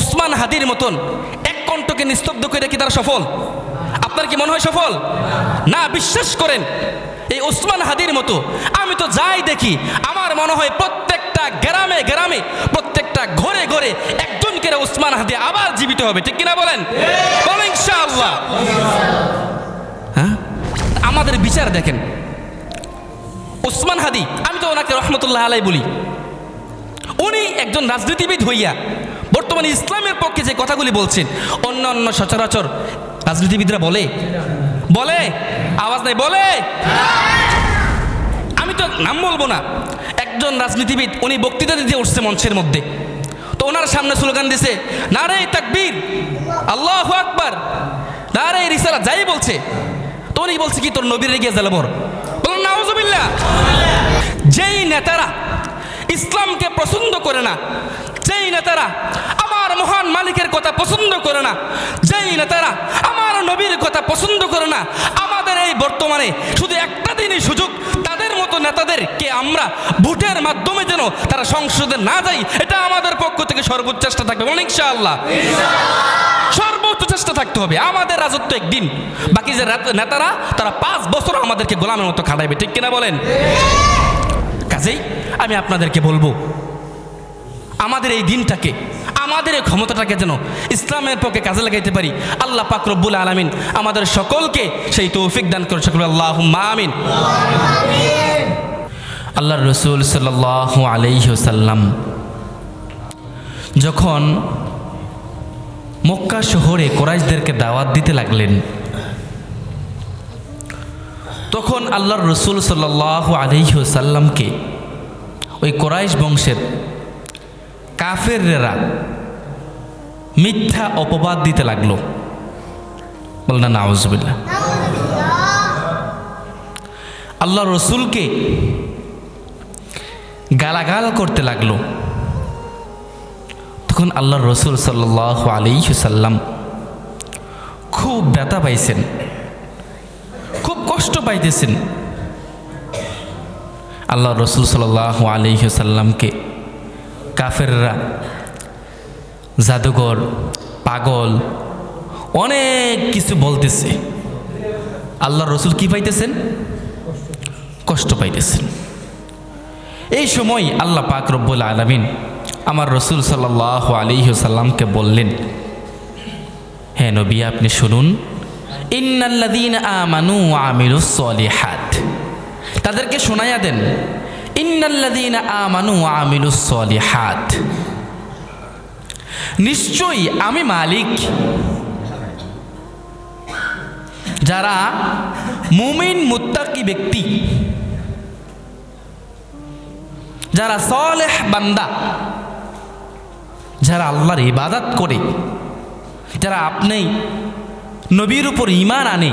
উসমান হাদির মতন এক কণ্ঠকে নিস্তব্ধ করে কি তারা সফল? আপনার কি মনে হয় সফল? না, বিশ্বাস করেন, এই ওসমান হাদির মতো, আমি তো যাই দেখি, আমার মনে হয় প্রত্যেকটা গ্রামে গ্রামে, প্রত্যেকটা ঘরে ঘরে একজন করে ওসমান হাদি আবার জীবিত হবে, ঠিক কিনা বলেন? হ্যাঁ? আমাদের বিচার দেখেন। ওসমান হাদি, আমি তো ওনাকে রহমতুল্লাহ আলাই বলি। উনি একজন রাজনীতিবিদ হইয়া বর্তমানে ইসলামের পক্ষে যে কথাগুলি বলছেন, অন্য অন্য সচরাচর রাজনীতিবিদরা বলে। বলে? আওয়াজ নাই? বলে? আমি তো নাম বলব না। একজন রাজনীতিবিদ, উনি বক্তৃতা দিতে উঠছে মঞ্চের মধ্যে। তো ওনার সামনে স্লোগান দিছে, নারে তাকবীর, আল্লাহ আকবার না রে রিসালা যাই বলছে। তো উনি বলছে, কি তোর নবীর রেগে জালাবর বলুন নাউজুবিল্লাহ। যেই নেতারা ইসলামকে পছন্দ করে না যেই নেতারা আমার মহান মালিকের কথা পছন্দ করে না, যেই নেতারা আমার নবীর কথা পছন্দ করে না, আমাদের এই বর্তমানে শুধু একটা দিনই সুযোগ, তাদের মতো নেতাদেরকে আমরা ভোটের মাধ্যমে যেন তারা সংসদে না যাই, এটা আমাদের পক্ষ থেকে সর্বোচ্চ চেষ্টা থাকবে। অনেক আল্লাহ সর্বোচ্চ চেষ্টা থাকতে হবে। আমাদের রাজত্ব একদিন, বাকি যে নেতারা, তারা পাঁচ বছর আমাদেরকে গোলামের মতো খাটাইবে। ঠিক কিনা বলেন? কাজেই আমি আপনাদেরকে বলব আমাদের এই দিনটাকে, আমাদের এই ক্ষমতাটাকে যেন ইসলামের পক্ষে কাজে লাগাইতে পারি। আল্লাহ পাক রব্বুল আলমিন আমাদের সকলকে সেই তৌফিক দান করে সকল আল্লাহ আমিন। আল্লাহ রসুল সাল্লাহ আলাইসাল্লাম যখন মক্কা শহরে কোরাইশদেরকে দাওয়াত দিতে লাগলেন, তখন আল্লাহর রসুল সাল্লাহ আলহিহসাল্লামকে ওই কোরাইশ বংশের কাফেররা মিথ্যা অপবাদ দিতে লাগল। বল না নাউজবিল্লা আল্লাহ রসুলকে গালাগাল করতে লাগল। তখন আল্লাহ রসুল সাল্লাহ আলিহাল্লাম খুব ব্যথা পাইছেন। খুব কষ্ট পাইতেছেন। আল্লাহ রসুল সাল্লাহ আলিহাল্লামকে কাফেররা, জাদুঘর, পাগল, অনেক কিছু বলতেছে। আল্লাহ রসুল কি পাইতেছেন? কষ্ট পাইতেছেন। এই সময় আল্লাহ পাক রব্বুল আলমিন আমার রসুল সাল্লাহ আলিহাল্লামকে বললেন হ্যাঁ নবী, আপনি শুনুন। ইন্নাল্লাদিন আমানু আমিলুস সলিহাত। তাদেরকে শোনাইয়া দেন নিশ্চয়ই আমি মালিক। যারা মুমিন, মুত্তাকি ব্যক্তি। যারা সলেহ বান্দা। যারা আল্লাহর ইবাদত করে। যারা আপনি নবীর উপর ইমান আনে।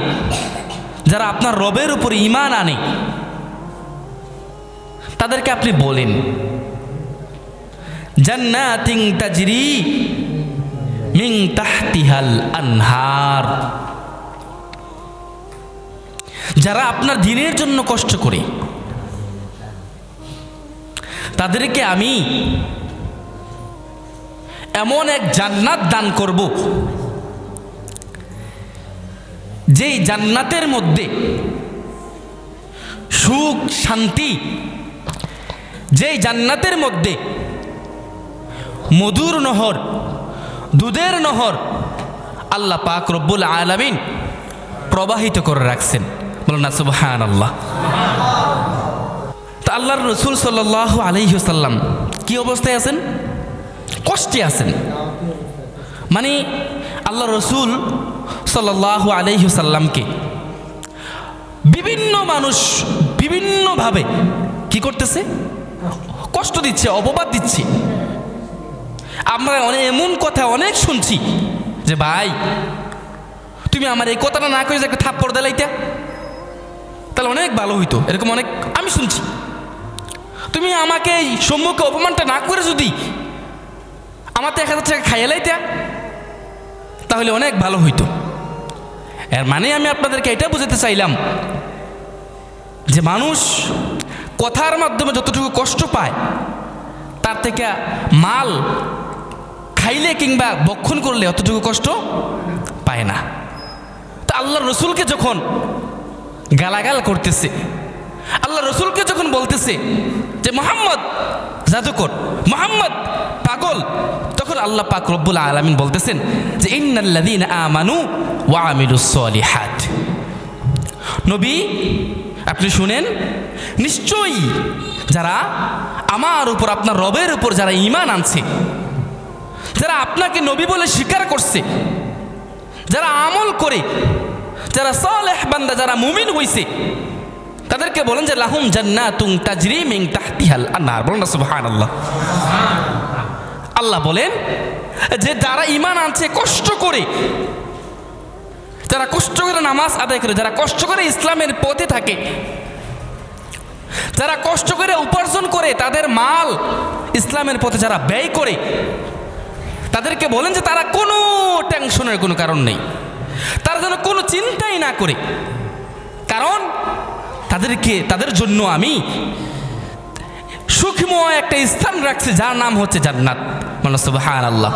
যারা আপনার রবের উপর ইমান আনে। তাদেরকে আপনি বলেন। জান্নাতিং তাজরি মিং তাহতিহাল আনহার। যারা আপনার দিনের জন্য কষ্ট করে, তাদেরকে আমি এমন এক জান্নাত দান করব, যেই জান্নাতের মধ্যে সুখ, শান্তি যেই জান্নাতের মধ্যে মধুর নহর, দুধের নহর আল্লাহ পাক রব্বুল আলামিন প্রবাহিত করে রাখছেন। বলেন না সুবহান আল্লাহ তা আল্লাহর রসুল সাল্লাহ আলহিহসাল্লাম কি অবস্থায় আছেন? কষ্টে আছেন। মানে আল্লাহ রসুল সাল্লাহ আলহিহসাল্লামকে বিভিন্ন মানুষ বিভিন্নভাবে কি করতেছে? কষ্ট দিচ্ছে, অপবাদ দিচ্ছে। আমরা অনেক এমন কথা অনেক শুনছি যে, ভাই, তুমি আমার এই কথাটা না করে যে একটা থাপ্পড় দিলাইতে, তাহলে অনেক ভালো হইতো। এরকম অনেক আমি শুনছি। তুমি আমাকে এই সম্মুখে অপমানটা না করে যদি আমার তো এক হাজার টাকা খাইয়ে লাইতে, তাহলে অনেক ভালো হইতো। এর মানে আমি আপনাদেরকে এটা বুঝাতে চাইলাম যে, মানুষ কথার মাধ্যমে যতটুকু কষ্ট পায়, তার থেকে মাল খাইলে কিংবা বক্ষণ করলে অতটুকু কষ্ট পায় না। তা আল্লাহ রসুলকে যখন গালাগাল করতেছে আল্লাহ রসুলকে যখন বলতেছে যে, মোহাম্মদ জাদুকর, মোহাম্মদ পাগল, তখন আল্লাহ পাক রব্বুল আলমিন বলতেছেন যে ইন্নাল্লাদিন আমানু ওয়া আমিলুস সলিহাত। নবী আপনি শুনেন? নিশ্চয়ই যারা আমার উপর, আপনার রবের উপর যারা ইমান আনছে, যারা আপনাকে নবী বলে স্বীকার করছে, যারা আমল করে, যারা সালেহ বান্দা, যারা মুমিন হইছে, তাদেরকে বলেন যে লাহুম জান্নাতুন তাজরি মিন তাহতিহাল আনহার। বলেন না, সুবহানাল্লাহ। আল্লাহ বলেন যে যারা ইমান আনছে, কষ্ট করে যারা কষ্ট করে নামাজ আদায় করে, যারা কষ্ট করে ইসলামের পথে থাকে, যারা কষ্ট করে উপার্জন করে, তাদের মাল ইসলামের পথে যারা ব্যয় করে, তাদেরকে বলেন যে তারা কোনো টেনশনের কোনো কারণ নেই। তারা যেন কোনো চিন্তাই না করে। কারণ তাদেরকে, তাদের জন্য আমি সুখময় একটা স্থান রাখছি, যার নাম হচ্ছে জান্নাত। মানে সুবহান আল্লাহ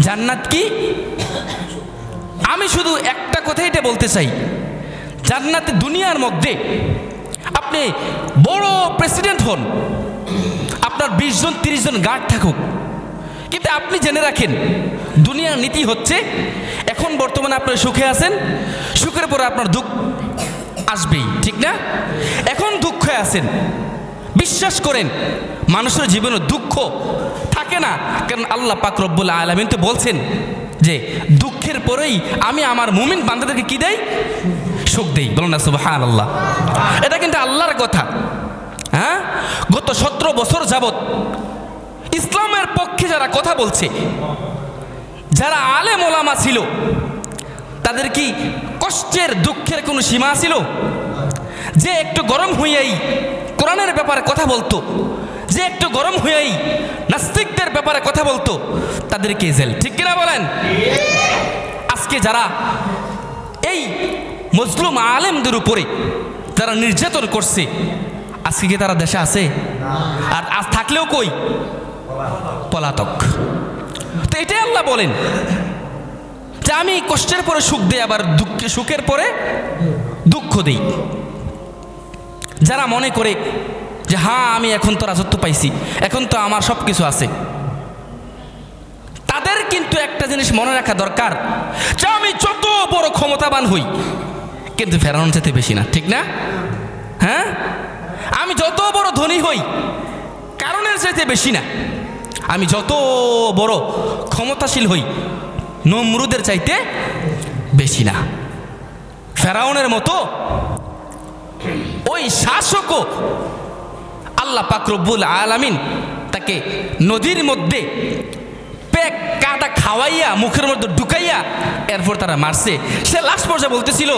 জান্নাত কি? আমি শুধু একটা কথা এটা বলতে চাই। জান্নাতে দুনিয়ার মধ্যে আপনি বড় প্রেসিডেন্ট হন, আপনার বিশ জন, তিরিশ জন গার্ড থাকুক। কিন্তু আপনি জেনে রাখেন, দুনিয়ার নীতি হচ্ছে, এখন বর্তমানে আপনার সুখে আছেন, সুখের পরে আপনার দুঃখ আসবেই, ঠিক না? এখন দুঃখে আছেন, বিশ্বাস করেন, মানুষের জীবনে দুঃখ থাকে না? কারণ আল্লাহ পাক রব্বুল আলমিন তো বলছেন যে, দুঃখের পরেই আমি আমার মুমিন বান্ধাদেরকে কি দেই? সুখ দেই। বলুন না সুবহান আল্লাহ এটা কিন্তু আল্লাহর কথা। হ্যাঁ? গত সতেরো বছর যাবত ইসলামের পক্ষে যারা কথা বলছে, যারা আলেম ওলামা ছিল, তাদের কি কষ্টের, দুঃখের কোনো সীমা ছিল? যে একটু গরম হইয়াই কোরআনের ব্যাপারে কথা বলতো যে একটু গরম হইয়াই নাস্তিকদের ব্যাপারে কথা বলতো, তাদেরকে জেল। ঠিক কিনা বলেন? আজকে যারা এই মজলুম আলেমদের উপরে যারা নির্যাতন করছে, আজকে কি তারা দেশে আছে? আর আজ থাকলেও কই? পলাতক। তো এটাই আল্লাহ বলেন যে আমি কষ্টের পরে সুখ দেই, আবার দুঃখে, সুখের পরে দুঃখ দিই। যারা মনে করে যে হ্যাঁ আমি এখন তো রাজত্ব পাইছি। এখন তো আমার সব কিছু আছে। তাদের কিন্তু একটা জিনিস মনে রাখা দরকার, যে, আমি যত বড় ক্ষমতাবান হই, কিন্তু ফেরানোর যেতে বেশি না। ঠিক না? হ্যাঁ? আমি যত বড় ধনী হই, কারণের চাইতে বেশি না। আমি যত বড় ক্ষমতাশীল হই, নমরুদের চাইতে বেশি না। ফেরাউনের মতো ওই শাসকও আল্লাহ পাকরব্বুল আলামিন তাকে নদীর মধ্যে পেক কাটা খাওয়াইয়া, মুখের মধ্যে ঢুকাইয়া এরপর তারা মারছে। সে লাস্ট পর্যায়ে বলতেছিল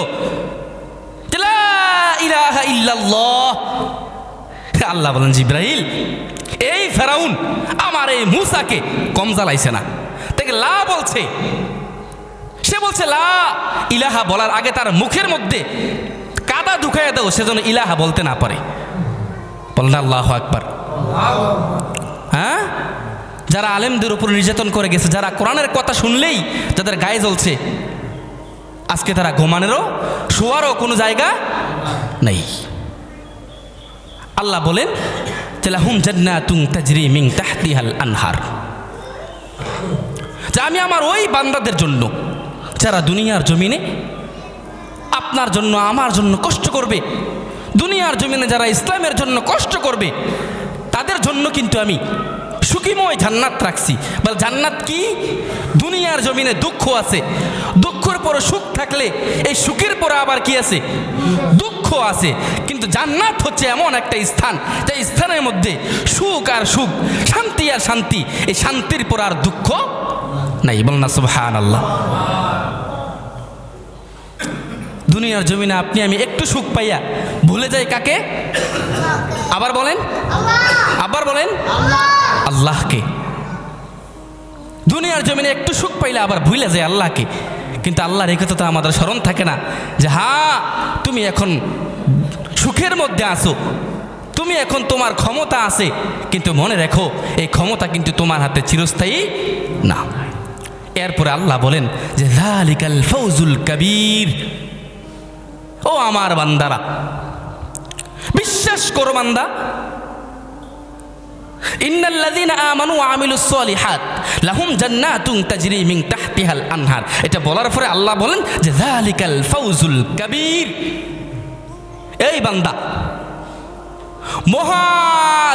আল্লাহ বলেন জিব্রাহিল এই ফেরাউন আমার এই মুসাকে কম জ্বালাইছে না। তাকে লা বলছে। সে বলছে, লা ইলাহা বলার আগে তার মুখের মধ্যে কাদা ঢুকাইয়া দাও সেজন্য ইলাহা বলতে না পারে। বলেন আল্লাহ আকবার। হ্যাঁ? যারা আলেমদের উপর নির্যাতন করে গেছে, যারা কোরআনের কথা শুনলেই যাদের গায়ে জ্বলছে, আজকে তারা ঘুমানেরও, শোয়ারও কোনো জায়গা নেই। আল্লাহ বলেন যে লাহুম জান্নাতুন তাজরি মিন তাহতিহাল আনহার। যে আমি আমার ওই বান্দাদের জন্য, যারা দুনিয়ার জমিনে আপনার জন্য, আমার জন্য কষ্ট করবে দুনিয়ার জমিনে যারা ইসলামের জন্য কষ্ট করবে, তাদের জন্য কিন্তু আমি সুখীময় জান্নাত রাখছি। বল জান্নাত কি? দুনিয়ার জমিনে দুঃখ আছে। দুঃখের পরে সুখ থাকলে এই সুখের পরে আবার কি আছে? দুঃখ আছে। কিন্তু জান্নাত হচ্ছে এমন একটা স্থান, যে স্থানের মধ্যে সুখ আর সুখ, শান্তি আর শান্তি, এই শান্তির পর আর দুঃখ নাই। বল না সুবহান আল্লাহ দুনিয়ার জমিনে আপনি আমি একটু সুখ পাইয়া ভুলে যাই কাকে? আবার বলেন। আবার বলেন। আল্লাহকে। দুনিয়ার জমিনে একটু সুখ পাইলে আবার ভুলে যায় আল্লাহকে। কিন্তু আল্লাহর এই কথা তো আমাদের স্মরণ থাকে না। যে হ্যাঁ তুমি এখন সুখের মধ্যে আসো তুমি এখন তোমার ক্ষমতা আছে। কিন্তু মনে রেখো এই ক্ষমতা কিন্তু তোমার হাতে চিরস্থায়ী না। এরপরে আল্লাহ বলেন যে জালিকাল ফৌজুল কবির। ও আমার বান্দারা। বিশ্বাস করো বান্দা। আনহার। এটা বলার পরে আল্লাহ বলেন যে ফাউজুল কাবীর। এই বান্দা, মহা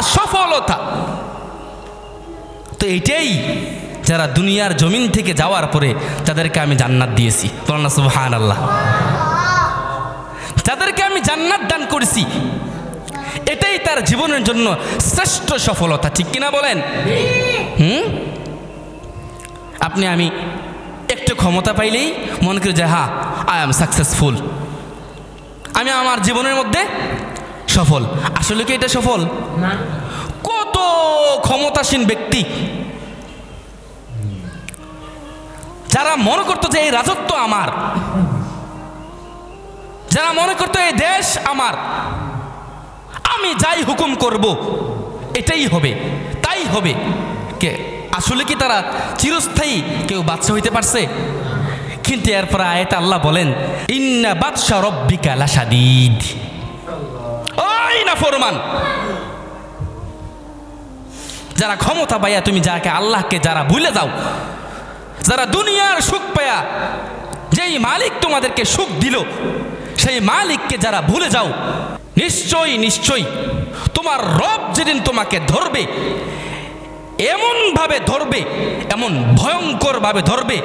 সফলতা। তো যারা দুনিয়ার জমিন থেকে যাওয়ার পরে তাদেরকে আমি জান্নাত দিয়েছি। বলেন আল্লাহ যাদেরকে আমি জান্নাত দান করেছি এটাই তার জীবনের জন্য শ্রেষ্ঠ সফলতা ঠিক কিনা বলেন? হুম? আপনি আমি একটু ক্ষমতা পাইলেই মনে করি যে হা আই এম সাকসেসফুল আমি আমার জীবনের মধ্যে সফল। আসলে কি এটা সফল? কত ক্ষমতাসীন ব্যক্তি যারা মনে করতো যে এই রাজত্ব আমার। যারা মনে করতো এই দেশ আমার, আমি যাই হুকুম করব, এটাই হবে, তাই হবে। কে, আসলে কি তারা চিরস্থায়ী কেউ বাদশা হইতে পারছে? কিন্তু এরপর আয়ত আল্লাহ বলেন, ইন্না বাদশা রব্বিকা লাসাদিদ ওই না ফরমান। যারা ক্ষমতা পাইয়া তুমি যাকে আল্লাহকে যারা ভুলে যাও, যারা দুনিয়ার সুখ পায়া যেই মালিক তোমাদেরকে সুখ দিল সেই মালিককে যারা ভুলে যাও, নিশ্চয়ই নিশ্চয়ই তোমার রব যেদিন তোমাকে ধরবে, এমনভাবে ধরবে, এমন ভয়ঙ্করভাবে ধরবে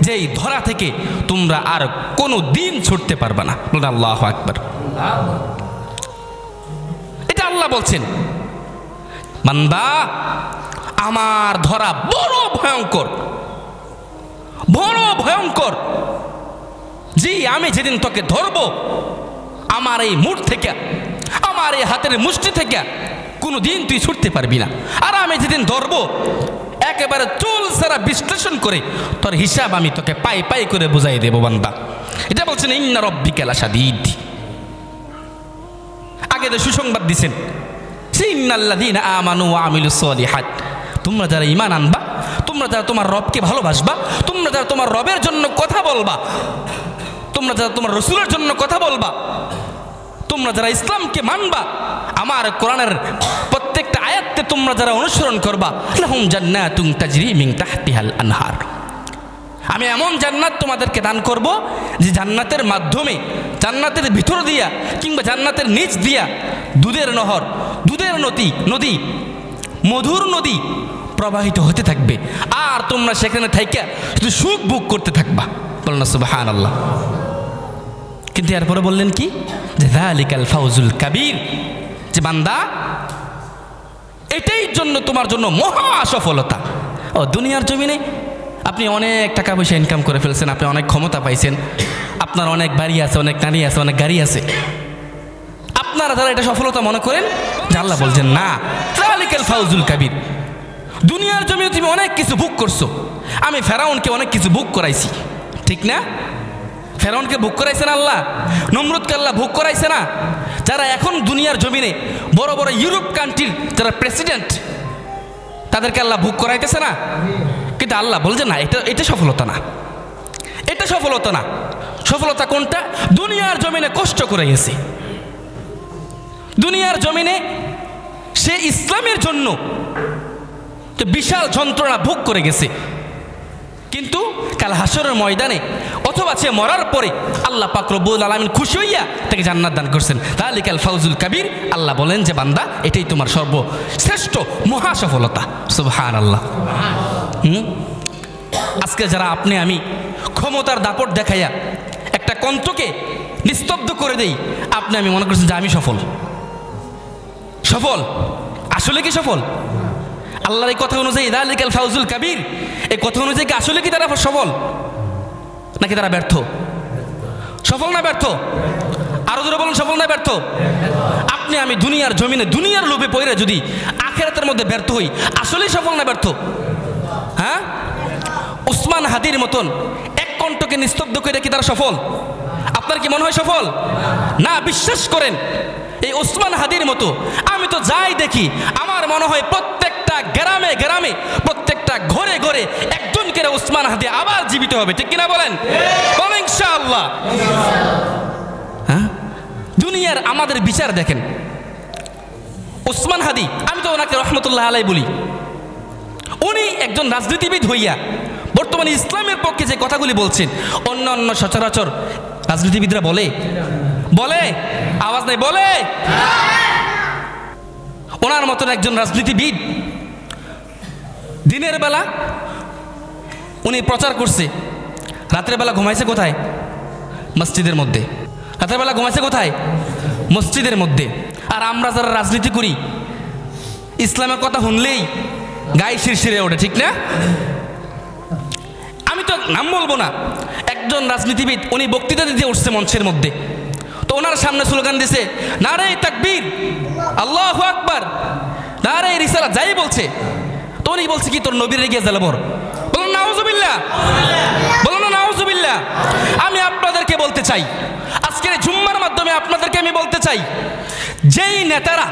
যে এই ধরা থেকে তোমরা আর কোনো দিন ছুটতে পারবে না। আল্লাহ আকবার। এটা আল্লাহ বলছেন। বান্দা, আমার ধরা বড় ভয়ঙ্কর বড় ভয়ঙ্কর। জি, আমি যেদিন তোকে ধরব, আমার এই মুঠ থেকে, আমার এই হাতের মুষ্টি থেকে কোনো দিন তুই ছুটতে পারবি না। আর আমি যেদিন ধরব, একেবারে চুল সারা বিশ্লেষণ করে তোর হিসাব আমি তোকে পাই পাই করে বুঝাই দেব বান্দা। এটা বলছেন, ইন্না রব্বি কেলা সাদিদ আগে তো সুসংবাদ দিছেন আমানু ওয়া আমিলুস সলিহাত। তোমরা যারা ঈমান আনবা, তোমরা যারা তোমার রবকে ভালোবাসবা, তোমরা যারা তোমার রবের জন্য কথা বলবা তোমরা যারা তোমার রসুলের জন্য কথা বলবা, তোমরা যারা ইসলামকে মানবা, আমার কোরআনের প্রত্যেকটা আয়াতকে তোমরা যারা অনুসরণ করবা, লাহুম জান্নাতুন তাজরি মিন তাহতিহাল আনহার। আমি এমন জান্নাত তোমাদেরকে দান করব যে জান্নাতের মাধ্যমে, জান্নাতের ভিতর দিয়া কিংবা জান্নাতের নিচ দিয়া দুধের নহর, দুধের নদী নদী, মধুর নদী প্রবাহিত হতে থাকবে। আর তোমরা সেখানে থাইকা শুধু সুখ ভোগ করতে থাকবা। বল না সুবাহান আল্লাহ কিন্তু এরপরে বললেন কি? যে জালিকাল ফাউজুল কাবির। যে বান্দা, এটাই জন্য তোমার জন্য মহা সফলতা। ও, দুনিয়ার জমিনে আপনি অনেক টাকা পয়সা ইনকাম করে ফেলছেন, আপনি অনেক ক্ষমতা পাইছেন, আপনার অনেক বাড়ি আছে, অনেক নারী আছে, অনেক গাড়ি আছে। আপনারা যারা এটা সফলতা মনে করেন আল্লাহ বলছেন, না জালিকাল ফাউজুল কাবির, দুনিয়ার জমিনে তুমি অনেক কিছু বুক করছ। আমি ফেরাউনকে অনেক কিছু বুক করাইছি। ঠিক না? ফেরাউনকে ভোগ করাইছে না আল্লাহ? নমরুদকে আল্লাহ ভোগ করাইছে না? যারা এখন দুনিয়ার জমিনে বড় বড় ইউরোপ কান্ট্রির যারা প্রেসিডেন্ট তাদেরকে আল্লাহ ভোগ করাইতেছে না? কিন্তু আল্লাহ বলছে, না, এটা এটা সফলতা না। এটা সফলতা না। সফলতা কোনটা? দুনিয়ার জমিনে কষ্ট করে গেছে দুনিয়ার জমিনে সে ইসলামের জন্য বিশাল যন্ত্রণা ভোগ করে গেছে। কিন্তু কাল হাসরের ময়দানে অথবা সে মরার পরে আল্লাহ পাক রব্বুল আলমিন খুশি হইয়া তাকে জান্নাত দান করছেন। তাহলে কাল ফাউজুল কাবির, আল্লাহ বলেন যে, বান্দা, এটাই তোমার সর্বশ্রেষ্ঠ মহা সফলতা সুবহান আল্লাহ আজকে যারা আপনি, আমি ক্ষমতার দাপট দেখাইয়া একটা কন্ত্রকে নিস্তব্ধ করে দেই, আপনি, আমি মনে করছেন যে, আমি সফল। সফল? আসলে কি সফল? আল্লাহর এই কথা অনুযায়ী দালিকাল ফাউজুল কাবির। এই কথা অনুযায়ী কি আসলে কি তারা সফল নাকি তারা ব্যর্থ? সফল না ব্যর্থ? আরও জোরে বলুন, সফল না ব্যর্থ? আপনি, আমি দুনিয়ার জমিনে দুনিয়ার লোভে পড়ে যদি আখেরাতের মধ্যে ব্যর্থ হই, আসলেই সফল না ব্যর্থ? হ্যাঁ? উসমান হাদির মতন এক কণ্ঠকে নিস্তব্ধ করে কি তারা সফল? আপনার কি মনে হয় সফল? না, বিশ্বাস করেন, এই ওসমান হাদির মতো, আমি তো যাই দেখি, আমার মনে হয় প্রত্যেকটা গ্রামে গ্রামে, প্রত্যেকটা ঘরে ঘরে একজন করে উসমান হাদি আবার জীবিত হবে। ঠিক কিনা বলেন? ইনশাআল্লাহ। হ্যাঁ? দুনিয়ার আমাদের বিচার দেখেন। ওসমান হাদি, আমি তো ওনাকে রহমতুল্লাহ আলাই বলি। উনি একজন রাজনীতিবিদ হইয়া বর্তমানে ইসলামের পক্ষে যে কথাগুলি বলছেন, অন্য অন্য সচরাচর রাজনীতিবিদরা বলে। বলে? আওয়াজ নেই? বলে? ওনার মতন একজন রাজনীতিবিদ দিনের বেলা উনি প্রচার করছে। রাতের বেলা ঘুমাইছে কোথায়? মসজিদের মধ্যে। রাতের বেলা ঘুমাইছে কোথায়? মসজিদের মধ্যে। আর আমরা যারা রাজনীতি করি, ইসলামের কথা শুনলেই গায়ে শিরশিরে ওঠে, ঠিক না? আমি তো নাম বলব না। একজন রাজনীতিবিদ, উনি বক্তৃতা দিতে উঠছে মঞ্চের মধ্যে। তো ওনার সামনে স্লোগান দিছে না নারে তাকবীর, আল্লাহ আকবার। নারে রিসালা যাই বলছে। তো উনি বলছে কি, তোর নবীর গিয়ে জ্বালাবর বলুন নাউজুবিল্লাহ। বলুন না, নাউজুবিল্লাহ। আমি আপনাদেরকে বলতে চাই, আজকের জুম্মার মাধ্যমে আপনাদেরকে আমি বলতে চাই, যেই নেতারা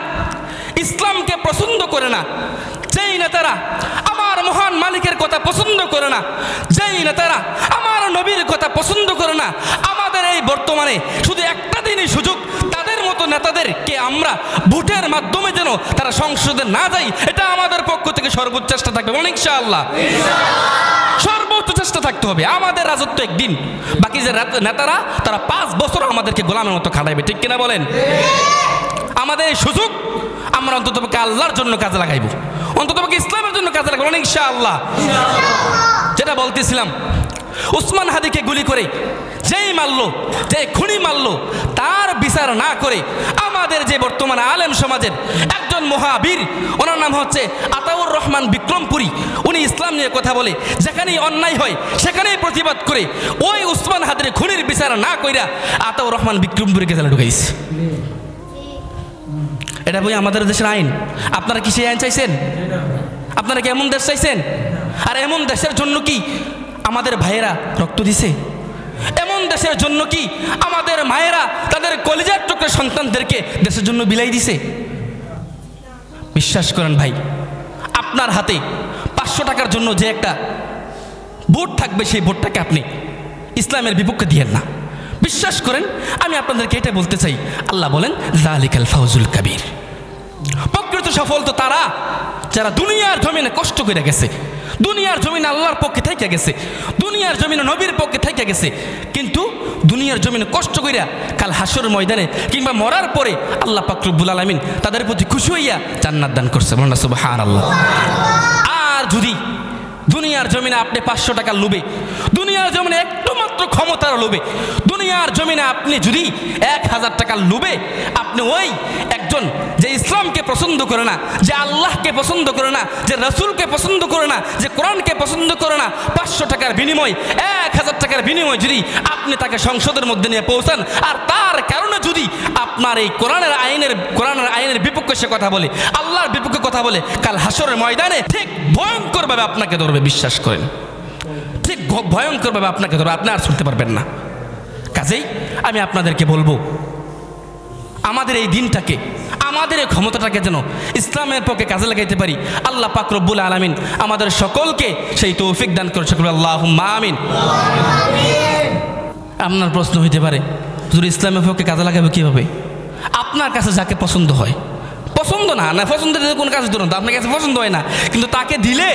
ইসলামকে পছন্দ করে না, যেই নেতারা আমার মহান মালিকের কথা পছন্দ করে না, যেই নেতারা আমার নবীর কথা পছন্দ করে না, আমাদের এই বর্তমানে শুধু একটা দিনই সুযোগ, তাদের মতো নেতাদেরকে আমরা ভোটের মাধ্যমে যেন তারা সংসদে না যাই, এটা আমাদের পক্ষ থেকে সর্বোচ্চ চেষ্টা থাকবে। অনেক ইনশাআল্লাহ। সর্বোচ্চ চেষ্টা থাকতে হবে। আমাদের রাজত্ব একদিন। বাকি যে নেতারা, তারা পাঁচ বছর আমাদেরকে গোলামের মতো খাটাইবে। ঠিক কিনা বলেন? আমাদের সুযোগ আমরা অন্ততপক্ষে আল্লাহর জন্য কাজে লাগাইব। অন্ততপক্ষে ইসলামের জন্য কাজে লাগাবো অনেক ইনশাআল্লাহ। যেটা বলতেছিলাম, উসমান হাদিকে গুলি করে যেই মারলো যে খুনি মারলো, তার বিচার না করে আমাদের যে বর্তমান আলেম সমাজের একজন মহাবীর, ওনার নাম হচ্ছে আতাউর রহমান বিক্রমপুরী। উনি ইসলাম নিয়ে কথা বলে, যেখানেই অন্যায় হয়, সেখানেই প্রতিবাদ করে ওই উসমান হাদির খুনির বিচার না কইরা আতাউর রহমান বিক্রমপুরীকে জেলে ঢুকাইছে। এটা বই আমাদের দেশের আইন। আপনারা কি সেই আইন চাইছেন? আপনারা কি এমন দেশ চাইছেন? আর এমন দেশের জন্য কি আমাদের ভাইয়েরা রক্ত দিছে? এমন দেশের জন্য কি আমাদের মায়েরা তাদের কলিজার টুকরে সন্তানদেরকে দেশের জন্য বিলাই দিছে? বিশ্বাস করেন ভাই, আপনার হাতে পাঁচশো টাকার জন্য যে একটা ভোট থাকবে, সেই ভোটটাকে আপনি ইসলামের বিপক্ষে দিয়েন না। বিশ্বাস করেন, আমি আপনাদেরকে এটা বলতে চাই। আল্লাহ বলেন জালিকাল ফাউজুল কাবির। প্রকৃত সফল তো তারা, যারা দুনিয়ার জমিনে কষ্ট করে গেছে। দুনিয়ার জমিন আল্লাহর পক্ষে থেকে গেছে, দুনিয়ার জমিন নবীর পক্ষে থেকে গেছে, কিন্তু দুনিয়ার জমিনে কষ্ট করিয়া কাল হাসর ময়দানে কিংবা মরার পরে আল্লাহ পাকরুবুল আলমিন তাদের প্রতি খুশি হইয়া জান্নাত দান করছে। হার আল্লাহ আর যদি দুনিয়ার জমিনে আপনি পাঁচশো টাকা লুবে দুনিয়ার জমিনে একটু মাত্র ক্ষমতার লোভে? দুনিয়ার জমিনে আপনি যদি এক হাজার টাকার লোভে আপনি ওই একজন যে ইসলামকে পছন্দ করে না, যে আল্লাহকে পছন্দ করে না, যে রসুলকে পছন্দ করে না, যে কোরআনকে পছন্দ করে না, পাঁচশো টাকার বিনিময়, এক হাজার টাকার বিনিময় যদি আপনি তাকে সংসদের মধ্যে নিয়ে পৌঁছান, আর তার কারণে যদি আপনার এই কোরআনের আইনের কোরআনের আইনের বিপক্ষে সে কথা বলে, আল্লাহর বিপক্ষে কথা বলে, কাল হাসরের ময়দানে ঠিক ভয়ঙ্করভাবে আপনাকে ধরবে, বিশ্বাস করেন। ভয়ঙ্করভাবে আপনাকে ধরবে আপনি আর ছুটতে পারবেন না। কাজেই আমি আপনাদেরকে বলব, আমাদের এই দিনটাকে, আমাদের এই ক্ষমতাটাকে যেন ইসলামের পক্ষে কাজে লাগাইতে পারি। আল্লাহ পাক রব্বুল আলমিন আমাদের সকলকে সেই তৌফিক দান করে সকল আল্লাহ আমিন। আপনার প্রশ্ন হইতে পারে, হুজুর, ইসলামের পক্ষে কাজে লাগাবে কীভাবে? আপনার কাছে যাকে পছন্দ হয় পছন্দ না না, পছন্দ দিলে কোনো কাজ ধরুন আপনার কাছে পছন্দ হয় না, কিন্তু তাকে দিলে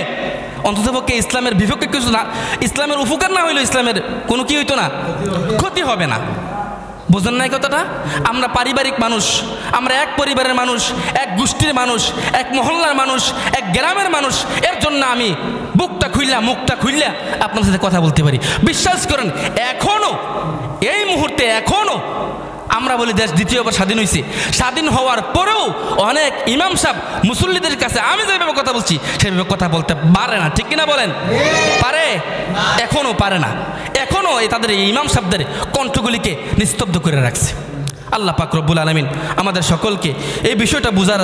অন্তত পক্ষে ইসলামের বিপক্ষে কিছু না, ইসলামের উপকার না হইলেও ইসলামের কোনো কি হইতো না, ক্ষতি হবে না। বোঝেন নাই কথাটা? আমরা পারিবারিক মানুষ, আমরা এক পরিবারের মানুষ, এক গোষ্ঠীর মানুষ, এক মহল্লার মানুষ, এক গ্রামের মানুষ, এর জন্য আমি বুকটা খুললা মুখটা খুললা আপনার সাথে কথা বলতে পারি। বিশ্বাস করেন এখনও এই মুহূর্তে এখনও আমরা বলি দেশ দ্বিতীয়বার স্বাধীন হয়েছে স্বাধীন হওয়ার পরেও অনেক ইমাম সাহেব মুসল্লিদের কাছে, আমি যেভাবে কথা বলছি, সেভাবে কথা বলতে পারে না। ঠিক কিনা বলেন? পারে? এখনও পারে না। এখনও এই তাদের ইমাম সাহেবদের কণ্ঠগুলিকে নিস্তব্ধ করে রাখছে। আল্লাহ পাক রব্বুল আলমিন আমাদের সকলকে এই বিষয়টা বোঝার